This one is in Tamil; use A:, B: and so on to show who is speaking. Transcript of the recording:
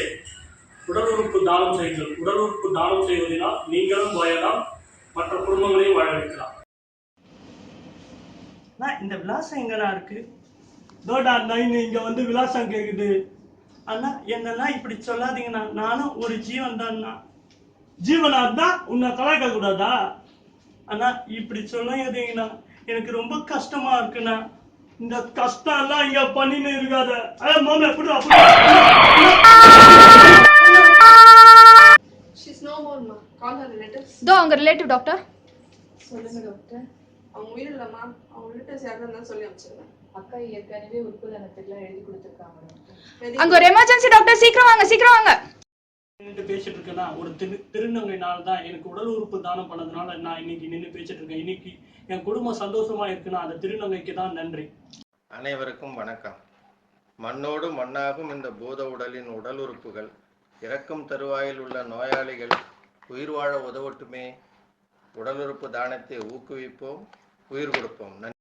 A: அரசே உடல் உறுப்பு தானம் செய்யுங்கள் உடல் உறுப்பு தானம் செய்வதனால் நீங்களும் வாழலாம். மற்ற குடும்பங்களையும் வாழ வைக்கலாம்.
B: இந்த விலாசம் எங்கண்ணா இருக்கு? தோடா இங்க வந்து விலாசம் கேக்குது. அண்ணா என்னெல்லாம் இப்படி சொல்லாதீங்கண்ணா. நானும் ஒரு ஜீவன் தான்ண்ணா. ஜீவனா இருந்தா உன்னை கலாய்க்க கூடாதா? அண்ணா இப்படி சொல்லாதீங்கண்ணா. எனக்கு ரொம்ப கஷ்டமா இருக்குண்ணா. இந்த கஷ்டம் எல்லாம் இங்க பண்ணின்னு இருக்காத. அதான் மாமா எப்படி அப்படி
C: இதோ அவங்க ரிலேட்டிவ் டாக்டர்
D: சொல்லுங்க டாக்டர்
E: அவங்க உயிர் இல்லம்மா அவங்க ரிலேட்டிவ்ஸ் யாரும் இருந்தாலும் சொல்லி அனுப்பிச்சிருவேன்
D: அக்கா ஏற்கனவே உறுப்பு தானத்துக்குலாம் எழுதி கொடுத்துருக்காங்க
C: அங்க ஒரு எமர்ஜென்சி டாக்டர் சீக்கிரம் வாங்க சீக்கிரம் வாங்க.
B: நின்று பேசிட்டு இருக்கேன்னா ஒரு திரு திருநங்கைனால தான் எனக்கு உடல் உறுப்பு தானம் பண்ணதுனால நான் இன்னைக்கு நின்று பேசிட்டு இருக்கேன். இன்னைக்கு என் குடும்பம் சந்தோஷமா இருக்குன்னா அந்த திருநங்கைக்கு தான் நன்றி.
F: அனைவருக்கும் வணக்கம். மண்ணோடு மண்ணாகும் இந்த பூத உடலின் உடல் உறுப்புகள் இறக்கும் தருவாயில் உள்ள நோயாளிகள் உயிர் வாழ உதவட்டுமே. உடலுறுப்பு தானத்தை ஊக்குவிப்போம் உயிர் கொடுப்போம். நன்றி.